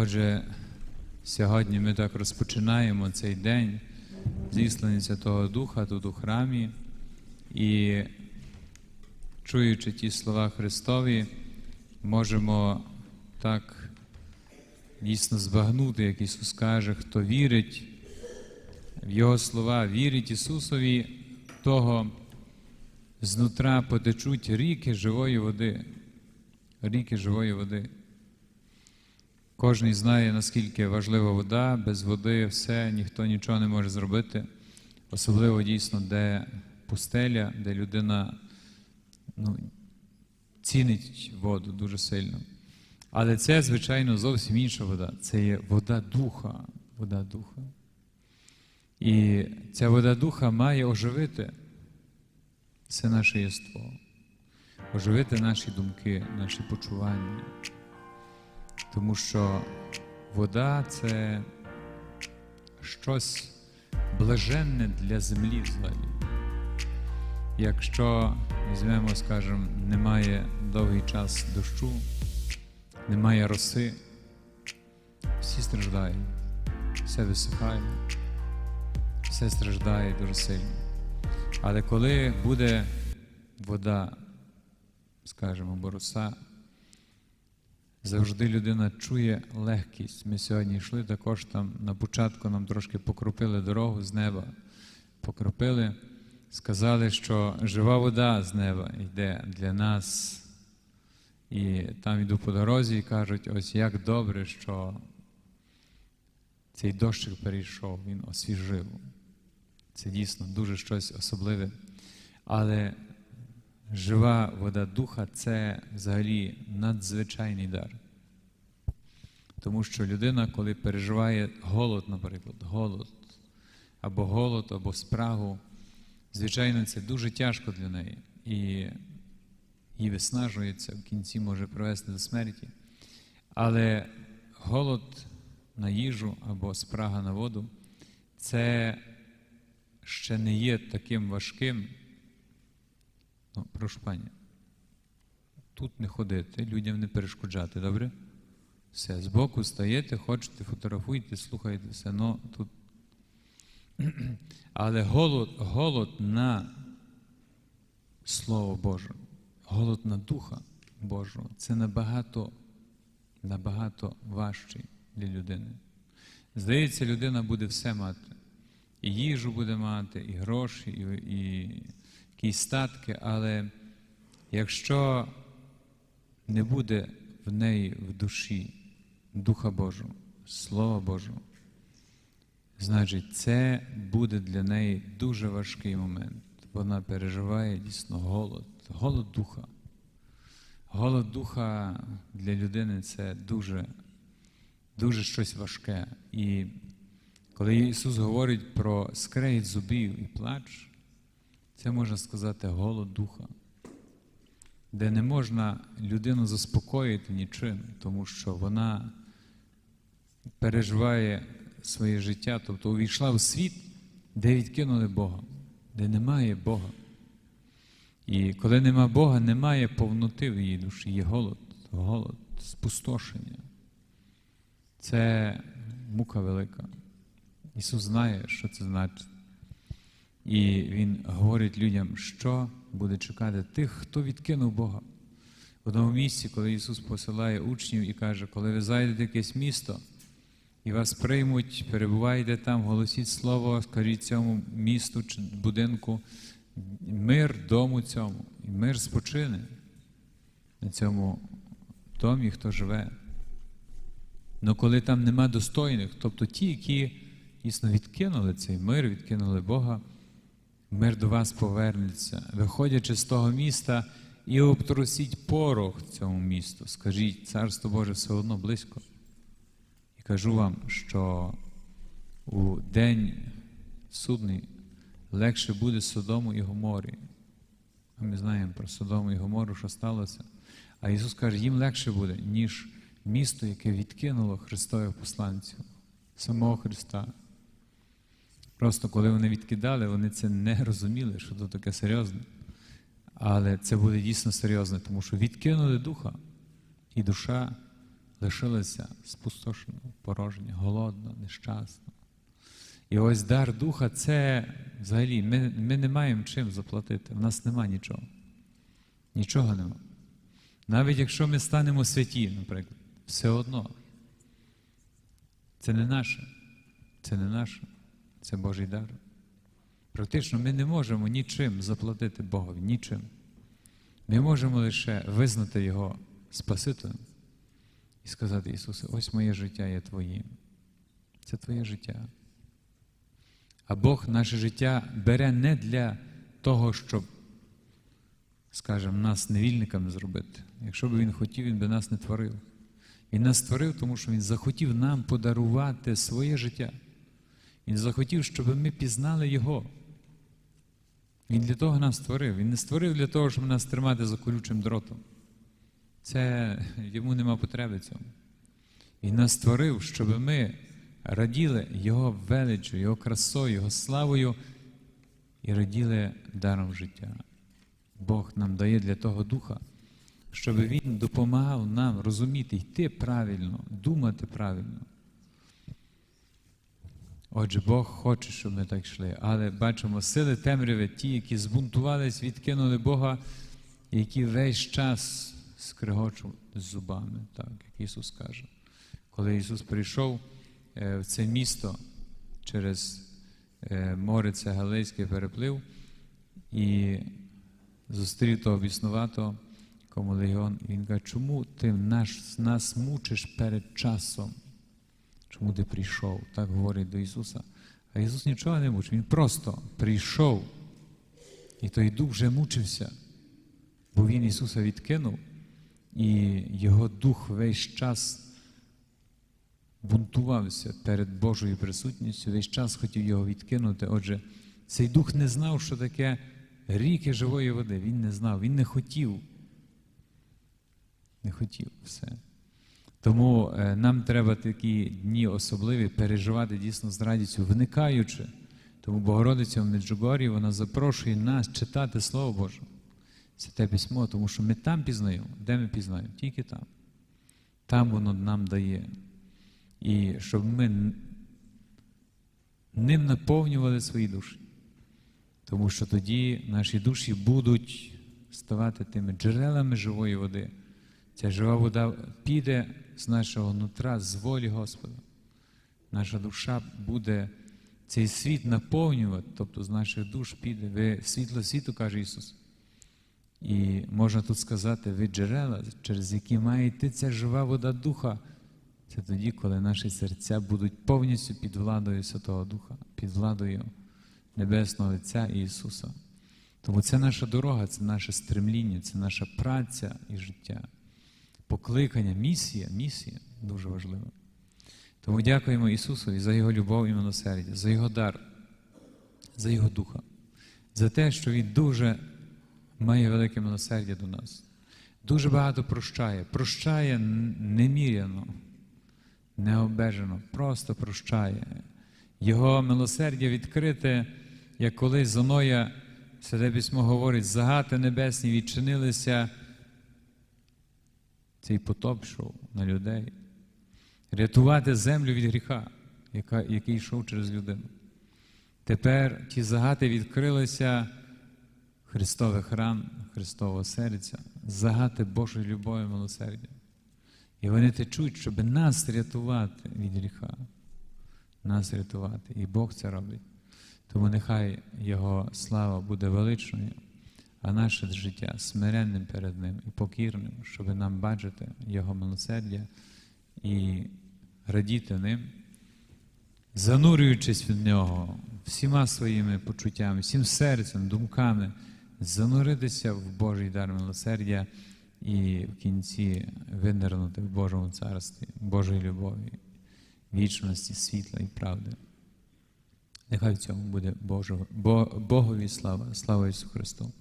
Отже, сьогодні ми так розпочинаємо цей день зіслання Святого Духа тут у храмі і, чуючи ті слова Христові, можемо так дійсно збагнути, як Ісус каже, хто вірить в Його слова, вірить Ісусові, того знутра потечуть ріки живої води. Ріки живої води. Кожен знає, наскільки важлива вода, без води все, ніхто нічого не може зробити. Особливо дійсно, де пустеля, де людина ну, цінить воду дуже сильно. Але це, звичайно, зовсім інша вода. Це є вода духа. Вода духа. І ця вода духа має оживити все наше єство, оживити наші думки, наші почування. Тому що вода це щось блаженне для землі взагалі. Якщо візьмемо, скажімо, немає довгий час дощу, немає роси, всі страждають, все висихає, все страждає дуже сильно. Але коли буде вода, скажімо, або роса, завжди людина чує легкість. Ми сьогодні йшли також там на початку нам трошки покропили дорогу з неба, покропили, сказали, що жива вода з неба йде для нас. І там йду по дорозі і кажуть, ось як добре, що цей дощик перейшов, він освіжив. Це дійсно дуже щось особливе. Але жива вода духа це взагалі надзвичайний дар. Тому що людина, коли переживає голод, наприклад, голод, або голод, або спрагу, звичайно, це дуже тяжко для неї. І її виснажується, в кінці може привести до смерті. Але голод на їжу або спрага на воду це ще не є таким важким. Прошу тут не ходити, людям не перешкоджати, добре? Все, збоку стаєте, хочете, фотографуйте, слухайте все, ну тут. Але голод, голод на Слово Боже, голод на Духа Божого це набагато, набагато важчий для людини. Здається, людина буде все мати. І їжу буде мати, і гроші, і, і якісь статки, але якщо не буде в неї в душі Духа Божого, Слова Божого, значить, це буде для неї дуже важкий момент. Вона переживає дійсно голод, голод духа. Голод духа для людини це дуже, дуже щось важке. І коли Ісус говорить про скрегіт зубів і плач, це можна сказати голод духа, де не можна людину заспокоїти нічим, тому що вона переживає своє життя, тобто увійшла в світ, де відкинули Бога, де немає Бога. І коли нема Бога, немає повноти в її душі, є голод, голод, спустошення. Це мука велика. Ісус знає, що це значить. І Він говорить людям, що буде чекати тих, хто відкинув Бога. В одному місці, коли Ісус посилає учнів і каже, коли ви зайдете в якесь місто і вас приймуть, перебувайте там, голосіть слово, скажіть цьому місту чи будинку, мир дому цьому, і мир спочине на цьому домі, хто живе. Але коли там нема достойних, тобто ті, які дійсно відкинули цей мир, відкинули Бога, мир до вас повернеться, виходячи з того міста і обтрусіть порох цьому місту. Скажіть, Царство Боже все одно близько. І кажу вам, що у день судний легше буде Содому і Гоморі. А ми знаємо про Содому і Гомору, що сталося. А Ісус каже, їм легше буде, ніж місто, яке відкинуло Христових посланців, самого Христа. Просто коли вони відкидали, вони це не розуміли, що це таке серйозне. Але це буде дійсно серйозне, тому що відкинули духа, і душа лишилася спустошена, порожня, голодна, нещасна. І ось дар духа це взагалі ми, ми не маємо чим заплатити. В нас нема нічого. Нічого нема. Навіть якщо ми станемо святі, наприклад, все одно. Це не наше. Це не наше. Це Божий дар. Практично ми не можемо нічим заплатити Богові, нічим. Ми можемо лише визнати Його Спасителем і сказати, Ісусе, ось моє життя є Твоїм. Це Твоє життя. А Бог наше життя бере не для того, щоб, скажімо, нас невільниками зробити. Якщо б Він хотів, Він би нас не творив. Він нас створив, тому що Він захотів нам подарувати своє життя. Він захотів, щоб ми пізнали Його. Він для того нас створив. Він не створив для того, щоб нас тримати за колючим дротом. Це йому нема потреби цьому. Він нас створив, щоб ми раділи Його величчю, Його красою, Його славою і раділи даром життя. Бог нам дає для того духа, щоб Він допомагав нам розуміти, йти правильно, думати правильно. Отже, Бог хоче, щоб ми так йшли. Але бачимо, сили темряви, ті, які збунтувались, відкинули Бога, які весь час скригочуть зубами, так, як Ісус каже. Коли Ісус прийшов е, в це місто через е, море це Галилейське переплив і зустрів того біснуватого, кому легіон, він каже, чому ти наш, нас мучиш перед часом? Чому ти прийшов? Так говорить до Ісуса. А Ісус нічого не мучив, Він просто прийшов. І той дух вже мучився, бо Він Ісуса відкинув, і Його дух весь час бунтувався перед Божою присутністю, весь час хотів його відкинути. Отже, цей дух не знав, що таке ріки живої води. Він не знав, він не хотів. Не хотів все. Тому е, нам треба такі дні особливі переживати дійсно з радістю, вникаючи. Тому Богородиця в Меджугорі вона запрошує нас читати Слово Боже, Святе письмо, тому що ми там пізнаємо. Де ми пізнаємо? Тільки там. Там воно нам дає. І щоб ми ним наповнювали свої душі. Тому що тоді наші душі будуть ставати тими джерелами живої води. Ця жива вода піде з нашого нутра, з волі Господа. Наша душа буде цей світ наповнювати, тобто з наших душ піде. Ви світло світу, каже Ісус. І можна тут сказати, ви джерела, через які має йти ця жива вода Духа. Це тоді, коли наші серця будуть повністю під владою Святого Духа, під владою Небесного Отця Ісуса. Тому це наша дорога, це наше стремління, це наша праця і життя. Покликання, місія, місія дуже важлива. Тому дякуємо Ісусові за Його любов і милосердя, за Його дар, за Його Духа, за те, що Він дуже має велике милосердя до нас. Дуже багато прощає, прощає неміряно, необмежено, просто прощає. Його милосердя відкрите, як колись Зоноя, Святе Письмо говорить, загати небесні відчинилися, цей потоп йшов на людей. Рятувати землю від гріха, яка, який йшов через людину. Тепер ті загати відкрилися Христових ран, Христового серця, загати Божої любові милосердя. І вони течуть, щоб нас рятувати від гріха, нас рятувати. І Бог це робить. Тому нехай Його слава буде величною, а наше життя смиренним перед Ним і покірним, щоб нам бачити Його милосердя і радіти ним, занурюючись в нього всіма своїми почуттями, всім серцем, думками, зануритися в Божий дар милосердя і в кінці винирнути в Божому царстві, Божої любові, вічності, світла і правди. Нехай в цьому буде Божого, Богові слава, слава Ісусу Христу.